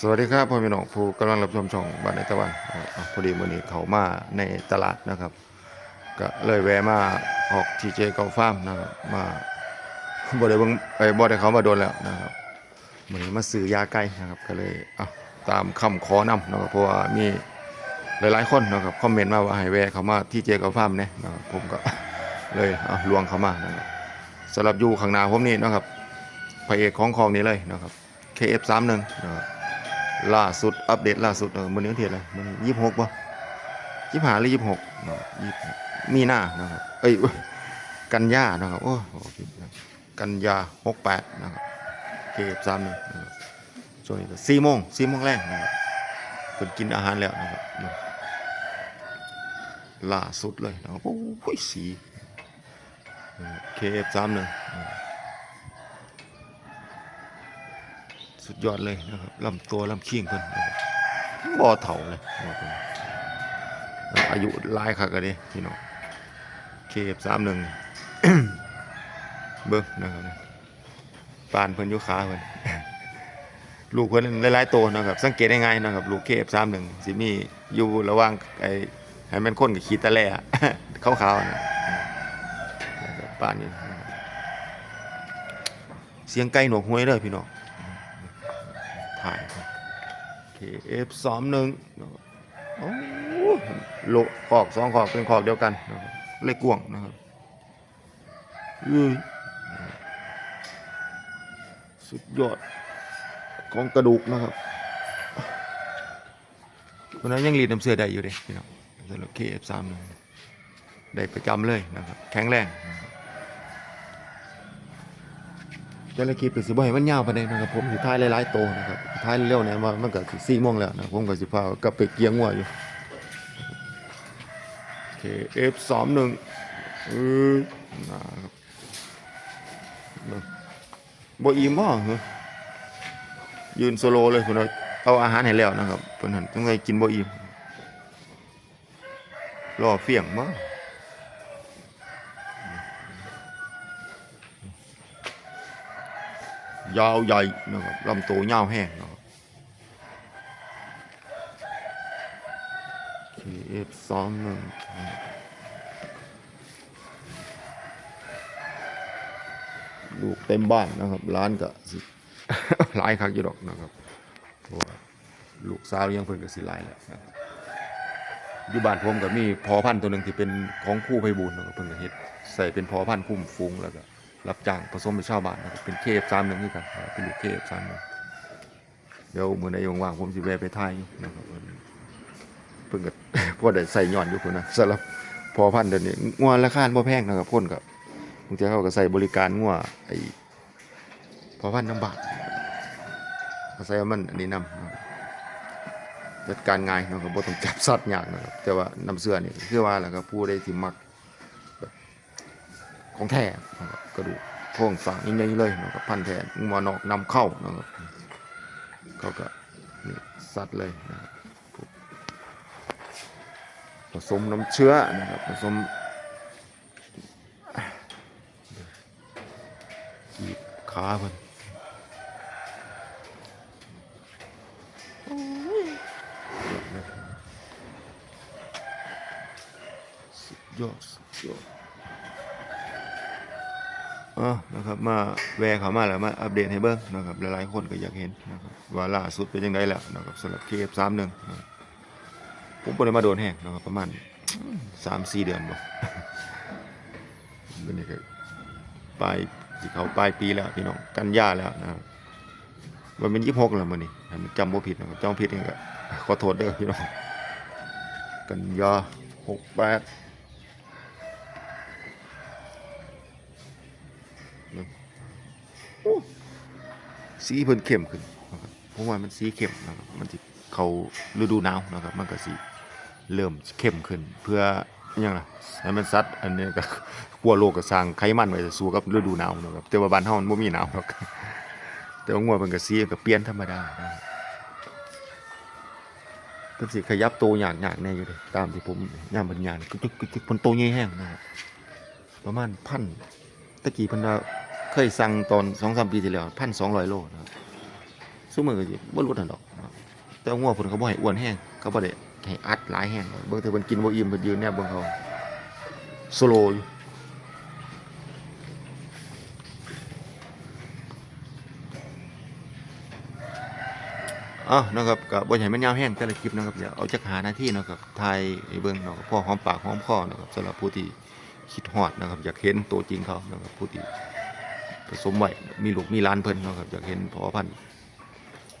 สวัสดีครับพ่อพี่น้องผู้กำลังรับชมช่องบ้านในตะวันพอดีมื้อนี้เขามาในตลาดนะครับ ก็เลยแวะมาออกทีเจเกาฟาร์มนะครับมาบ่ได้เบิ่งไปบ่ได้เขามาโดนแล้วนะครับมื้อนี้มาซื้อยาไก่นะครับ ก็เลยอะตามคำขอนำนะครับเพราะว่ามีหลายๆคนนะครับคอมเมนต์มาว่าให้แวะเขามาที่เจเกาฟาร์มเนี่ยนะครับผมก็เลยเอาลวงเขามานะครับสำหรับอยู่ข้างหน้าผมนี่นะครับพระเอกของคลองนี้เลยนะครับ KF31 นะครับ ล่าสุดอัปเดตล่าสุดเออมันนี้วันที่อะไรมันยี่สิบหกป่ะยี่สิบห้าหรือยี่สิบหกยี่สิบมีหน้านะครับเอ้ยกันยานะครับโอ้โหกันยาหกแปดนะครับ KF31 นะครับช่วงนี้ก็สี่โมงสี่โมงแรกนะครับเพิ่นกินอาหารแล้วนะครับล่าสุดเลยนะครับโอ้ยสี KF31 นะครับ สุดยอดเลยนะครับลำตัวลำเคียงเพิ่นบบ่เถ่าเลยบ่เอายุลายคักอะเด้พี่น้องเคฟสามหนึ่งเบิ่งนะครับปานเพิ่นยู่ขาเพิ่นลูกเพิ่นหลายๆตัวนะครับ สังเกตได้ง่ายนะครับ ลูกเคฟสามหนึ่งสิมีอยู่ระหว่างไอ้ให้มันคนกับขีดตะแล่ขาวๆนะปานนี้เสียงไก่หนวกห้วยเด้อพี่น้อง KF31 นะครับโอ้โลขอกสองขอกเป็นขอกเดียวกันนะครับเลขกวงนะครับอุ้ยสุดยอดของกระดูกนะครับคนนั้นยังรีดน้ำเสื้อได้อยู่เด้พี่น้องสำหรับ KF31 ได้ประจำเลยนะครับ แข็งแรงนะครับ จระเข้เป็นสิบ่ให้มันยาวปานใดนะครับผมสิถ่ายหลายๆโตวนะครับถ่ายเร็วๆเนี่ยว่ามันก็สิ4โมงแล้วนะผมก็สิพากลับไปเกียงงัวอยู่โอเค F31 เออนะครับเบิ่งบ่อิ่มบ่เหรอยืนโซโลเลยพุ่นว่าเอาอาหารให้แล้วนะครับเพิ่นหั่นจังไดกินบ่อิ่มรอเฟียงบ่ ยาวใหญ่นะครับลำตัวยาวแห้งนะครับ KF สองหนึ่งลูกเต็มบ้านนะครับ ร้านก็สิหลายคักอยู่ดอกนะครับเพราะว่าลูกสาวยังเพิ่นก็สิหลายแหล้วนะอยู่บ้านผมก็มีพอพันธุ์ตัวหนึ่งที่เป็นของคู่ไพบูลนะครับเพิ่นก็เฮ็ดใส่เป็นพอพันธุ์คุ้มฟุ้งแล้วก็ รับจ้างผสมเป็นชาวบ้านนะครับเป็นเคฟสามหนึ่งนี่กันนะครับเป็นลูกเคฟสามหนึ่งเดี๋ยวมือในว่างผมสิแวะไปถ่ายอยู่นะครับเพิ่งก็พอได้ใส่ย้อนอยู่คนนะสำหรับพอพันเดี๋ยวนี้งัวราคาบ่แพงนะครับพ่นกับบางทีเขาก็ใส่บริการงัวไอ้พอพันน้ำบาทเขาใส่มันอันนี้นำจัดการง่ายนะครับบ่ต้องจับสัตว์ยากนะครับแต่ว่าน้ำเสื้อนี่คือว่าแหละครับผู้ใดที่มัก ของแท้นกระดูกโครงสร้างใหญ่ๆเลยนะครับพันแท้งอนอกนำเข้านะครับเขาก็นี่สัตว์เลยนะผสมน้ำเชื้อนะครับผสมกีบขาเพิ่นยสุดยอดสุดยอด อะนะครับมาแวะเขามาแล้วมาอัปเดตให้เบิ้งนะครับหลายๆคนก็อยากเห็นนะครับว่าล่าสุดเป็นยังไงแล้วนะครับสำหรับ KF31 นะครับผมบ่ได้มาโดนแหกนะครับประมาณ3-4เดือนบ่เป็นนี่ก็ปลายสิเขาปลายปีแล้วพี่น้องกันยาแล้วนะครับมันเป็น26แล้วมื้อนี้ถ้ามันจำบ่ผิดนะครับจำผิดนี่ก็ขอโทษเด้อพี่น้องกันยา68 สีเพิ่นเข้มขึ้นนะครับเพราะว่ามันสีเข้มนะครับมันสิเขาฤดูหนาวนะครับ มันก็สิเริ่มเข้มขึ้น เพื่อยังล่ะให้มันสัตว์อันนี้ก็กลัวโลกก็สร้างไขมันไว้สู้กับฤดูหนาวนะครับแต่ว่าบ้านเฮามันบ่มีหนาวหรอกแต่ว่างัวเพิ่นก็สีก็เปลี่ยนธรรมดานะครับเพิ่นสิขยับโตยากๆแน่อยู่เด้ตามที่ผมยามเพิ่นย่างกึกๆๆเพิ่นโตใหญ่แฮงนะครับประมาณพันตะกี้เพิ่นว่า เคยสั่งตอน2-3ปีที่แล้ว1,200โลนะครับซุมื้อก็สิบ่รู้นั่นดอกนะครับแต่ว่างัวเพิ่นก็บ่ให้อ้วนแห้งเขาบ่ได้ให้อัดหลายแห้งเบิ่งแต่เพิ่นกินบ่อิ่มเพิ่นยืนแนบเบิ่งเขาสโลว์อยู่อ้านะครับก็บ่อยากให้มันยาวแห้งแต่ละคลิปนะครับเดี๋ยวเอาจักหาหน้าที่นะครับถ่ายให้เบิ่งเนาะพอหอมปากหอมคอนะครับสำหรับผู้ที่คิดฮอดนะครับ อยากเห็นตัวจริงเขานะครับผู้ที่ ผสมไว้มีลูกมีหล้านเพิ่นนะครับอยากเห็นพอพันธุ์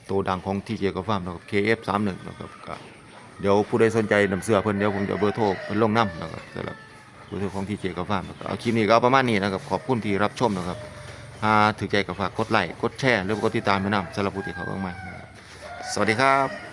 โตวดังของที่เจกับฟาร์มนะครับ KF31 นะครับก็เดี๋ยวผู้ใดสนใจนำเสื้อเพิ่นเดี๋ยวผมจะเบอร์โทรเพิ่นลงน้ำนะครับสำหรับเบอร์โทรของที่เจกับฟาร์มนะครับเอาคลิปนี้ก็เอาประมาณนี้นะครับขอบคุณที่รับชมนะครับถ้าถือใจก็ฝากกดไลค์กดแชร์หรือกดติดตามไปนำสำหรับผู้ที่เขาเบิ่งมานะครับสวัสดีครับ